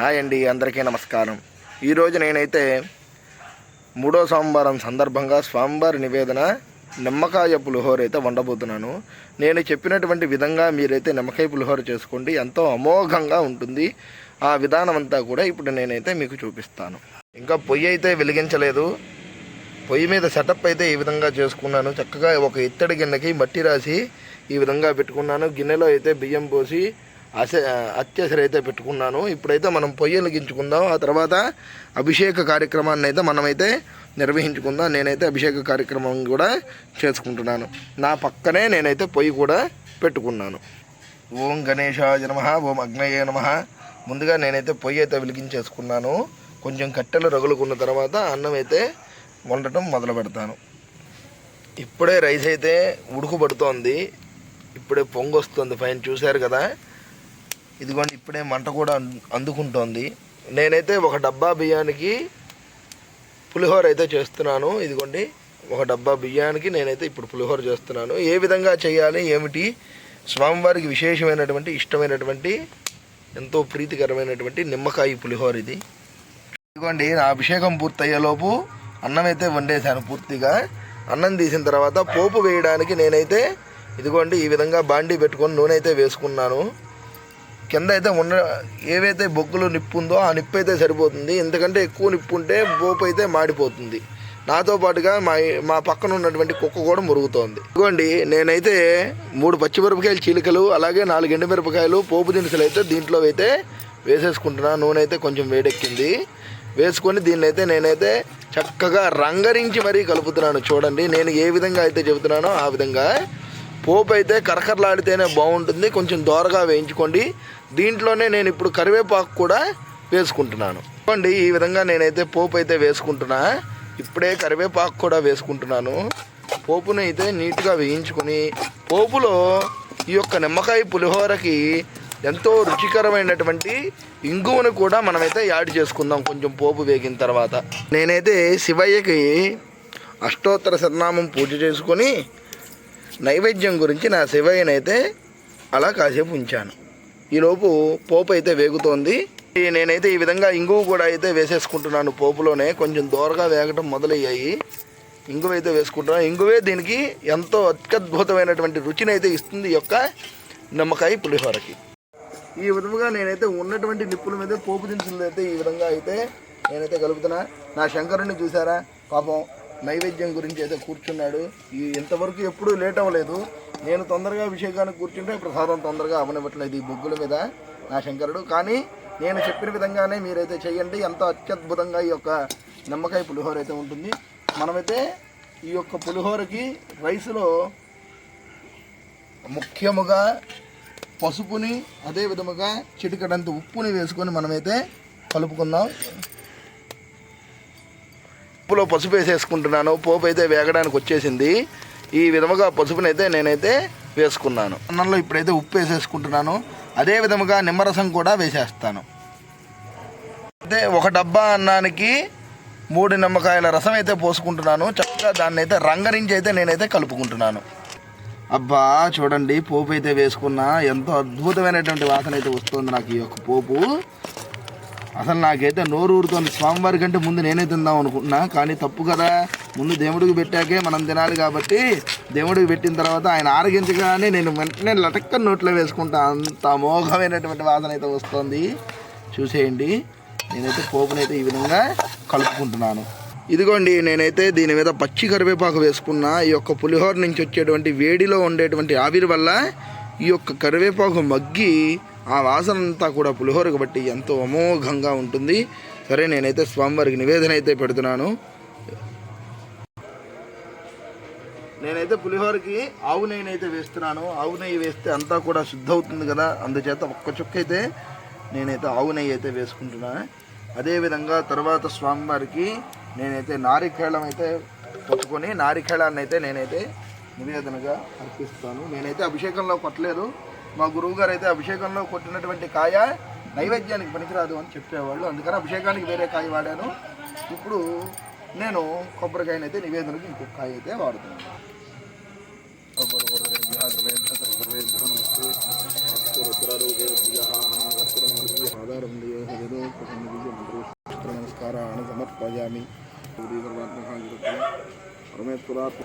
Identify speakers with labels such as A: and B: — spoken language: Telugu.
A: హాయ్ అండి అందరికీ నమస్కారం. ఈరోజు నేనైతే మూడో సోమవారం సందర్భంగా స్వామివారి నివేదన నిమ్మకాయ పులిహోర అయితే వండబోతున్నాను. నేను చెప్పినటువంటి విధంగా మీరైతే నిమ్మకాయ పులిహోర చేసుకోండి ఎంతో అమోఘంగా ఉంటుంది. ఆ విధానం అంతా కూడా ఇప్పుడు నేనైతే మీకు చూపిస్తాను. ఇంకా పొయ్యి అయితే వెలిగించలేదు. పొయ్యి మీద సెటప్ అయితే ఈ విధంగా చేసుకున్నాను. చక్కగా ఒక ఇత్తడి గిన్నెకి మట్టి రాసి ఈ విధంగా పెట్టుకున్నాను. గిన్నెలో అయితే బియ్యం పోసి అస అత్యసరి అయితే పెట్టుకున్నాను. ఇప్పుడైతే మనం పొయ్యి వెలిగించుకుందాం ఆ తర్వాత అభిషేక కార్యక్రమాన్ని అయితే మనమైతే నిర్వహించుకుందాం. నేనైతే అభిషేక కార్యక్రమం కూడా చేసుకుంటున్నాను. నా పక్కనే నేనైతే పొయ్యి కూడా పెట్టుకున్నాను. ఓం గణేశాయ నమ ఓం అగ్నయ నమ. ముందుగా నేనైతే పొయ్యి అయితే వెలిగించేసుకున్నాను. కొంచెం కట్టెలు రగులుకున్న తర్వాత అన్నం అయితే వండటం మొదలు పెడతాను. ఇప్పుడే రైస్ అయితే ఉడుకుపడుతోంది ఇప్పుడే పొంగు వస్తుంది పైన చూశారు కదా? ఇదిగోండి ఇప్పుడే మంట కూడా అందుకుంటోంది. నేనైతే ఒక డబ్బా బియ్యానికి పులిహోర అయితే చేస్తున్నాను. ఇదిగోండి ఒక డబ్బా బియ్యానికి నేనైతే ఇప్పుడు పులిహోర చేస్తున్నాను. ఏ విధంగా చేయాలి ఏమిటి? స్వామివారికి విశేషమైనటువంటి ఇష్టమైనటువంటి ఎంతో ప్రీతికరమైనటువంటి నిమ్మకాయ పులిహోర ఇది. ఇదిగోండి నా అభిషేకం పూర్తయ్యేలోపు అన్నం అయితే వండేశాను పూర్తిగా. అన్నం తీసిన తర్వాత పోపు వేయడానికి నేనైతే ఇదిగోండి ఈ విధంగా బాండీ పెట్టుకొని నూనె అయితే వేసుకున్నాను. కింద అయితే ఉన్న ఏవైతే బొగ్గులు నిప్పు ఉందో ఆ నిప్పు అయితే సరిపోతుంది. ఎందుకంటే ఎక్కువ నిప్పు ఉంటే పోపు అయితే మాడిపోతుంది. నాతో పాటుగా మా మా పక్కన ఉన్నటువంటి కుక్క కూడా మురుగుతోంది. ఇదిగోండి నేనైతే మూడు పచ్చిమిరపకాయలు చీలికలు అలాగే నాలుగు ఎండుమిరపకాయలు పోపు దినుసులు అయితే దీంట్లో అయితే వేసేసుకుంటున్నాను నూనె అయితే కొంచెం వేడెక్కింది. వేసుకొని దీన్ని అయితే నేనైతే చక్కగా రంగరించి మరీ కలుపుతున్నాను. చూడండి నేను ఏ విధంగా అయితే చెబుతున్నానో ఆ విధంగా పోపు అయితే కరకరలాడితేనే బాగుంటుంది. కొంచెం దోరగా వేయించుకోండి. దీంట్లోనే నేను ఇప్పుడు కరివేపాకు కూడా వేసుకుంటున్నాను. చూడండి ఈ విధంగా నేనైతే పోపు అయితే వేసుకుంటున్నా. ఇప్పుడే కరివేపాకు కూడా వేసుకుంటున్నాను. పోపును అయితే నీట్గా వేయించుకొని పోపులో ఈ యొక్క నిమ్మకాయ పులిహోరకి ఎంతో రుచికరమైనటువంటి ఇంగువను కూడా మనమైతే యాడ్ చేసుకుందాం కొంచెం పోపు వేగిన తర్వాత. నేనైతే శివయ్యకి అష్టోత్తర సర్నామం పూజ చేసుకొని నైవేద్యం గురించి నా శివయ్యనైతే అలా కాసేపు ఉంచాను. ఈలోపు పోపు అయితే వేగుతోంది. నేనైతే ఈ విధంగా ఇంగువ కూడా అయితే వేసేసుకుంటున్నాను పోపులోనే. కొంచెం దూరగా వేగటం మొదలయ్యాయి. ఇంగువ అయితే వేసుకుంటున్నాను. ఇంగువే దీనికి ఎంతో అత్యద్భుతమైనటువంటి రుచిని అయితే ఇస్తుంది యొక్క నిమ్మకాయ పులిహోరకి. ఈ విధముగా నేనైతే ఉన్నటువంటి నిప్పుల మీద పోపు దినుసులు అయితే ఈ విధంగా అయితే నేనైతే కలుపుతున్నా. నా శంకరుని చూసారా? పాపం నైవేద్యం గురించి అయితే కూర్చున్నాడు. ఈ ఇంతవరకు ఎప్పుడూ లేట్ అవ్వలేదు నేను తొందరగా అభిషేకానికి కూర్చుంటే ప్రసాదం తొందరగా అవనివ్వట్లేదు ఈ బొగ్గుల మీద నా శంకరుడు. కానీ నేను చెప్పిన విధంగానే మీరైతే చేయండి. ఎంతో అత్యద్భుతంగా ఈ యొక్క నిమ్మకాయ పులిహోర అయితే ఉంటుంది. మనమైతే ఈ యొక్క పులిహోరకి రైస్లో ముఖ్యముగా పసుపుని అదే విధముగా చిటికడంత ఉప్పుని వేసుకొని మనమైతే కలుపుకుందాం. పప్పులో పసుపు వేసేసుకుంటున్నాను. పోపు అయితే వేగడానికి వచ్చేసింది. ఈ విధముగా పసుపునైతే నేనైతే వేసుకున్నాను. అన్నంలో ఇప్పుడైతే ఉప్పు వేసేసుకుంటున్నాను. అదే విధముగా నిమ్మరసం కూడా వేసేస్తాను. అయితే ఒక డబ్బా అన్నానికి మూడు నిమ్మకాయల రసం అయితే పోసుకుంటున్నాను. చక్కగా దాన్ని అయితే రంగరించి అయితే నేనైతే కలుపుకుంటున్నాను. అబ్బా చూడండి పోపు అయితే వేసుకున్నా. ఎంతో అద్భుతమైనటువంటి వాసన అయితే వస్తుంది నాకు ఈ యొక్క పోపు. అసలు నాకైతే నోరు ఊరుతోంది స్వామివారి కంటే ముందు నేనే తిందాం అనుకుంటున్నా. కానీ తప్పు కదా. ముందు దేవుడికి పెట్టాకే మనం తినాలి కాబట్టి దేవుడికి పెట్టిన తర్వాత ఆయన ఆరగించగానే నేను వెంటనే లటక్క నోట్లో వేసుకుంటా. అంత అమోఘమైనటువంటి వాసన అయితే వస్తుంది. చూసేయండి. నేనైతే పోపునైతే ఈ విధంగా కలుపుకుంటున్నాను. ఇదిగోండి నేనైతే దీని మీద పచ్చి కరివేపాకు వేసుకున్న ఈ యొక్క పులిహోర నుంచి వచ్చేటువంటి వేడిలో ఉండేటువంటి ఆవిరి వల్ల ఈ యొక్క కరివేపాకు మగ్గి ఆ వాసన అంతా కూడా పులిహోరకు బట్టి ఎంతో అమోఘంగా ఉంటుంది. సరే నేనైతే స్వామివారికి నివేదన అయితే పెడుతున్నాను. నేనైతే పులిహోరకి ఆవు నెయ్యి అయితే వేస్తున్నాను. ఆవు నెయ్యి వేస్తే అంతా కూడా శుద్ధ అవుతుంది కదా. అందుచేత ఒక్క చుక్క అయితే నేనైతే ఆవు నెయ్యి అయితే వేసుకుంటున్నా. అదేవిధంగా తర్వాత స్వామివారికి నేనైతే నారికేళం అయితే పట్టుకొని నారికేళాన్ని అయితే నేనైతే నివేదనగా అర్పిస్తాను. నేనైతే అభిషేకంలో కొట్టలేదు మా గురువు గారు అయితే అభిషేకంలో కొట్టినటువంటి కాయ నైవేద్యానికి పనికిరాదు అని చెప్పేవాళ్ళు. అందుకని అభిషేకానికి వేరే కాయ వాడాను. ఇప్పుడు నేను కొబ్బరికాయనైతే నివేదనకి ఇంకొక కాయ అయితే వాడుతున్నాను. కొబ్బరి నమస్కారాన్ని సమర్పయామి పరమేశ్వరాత్మ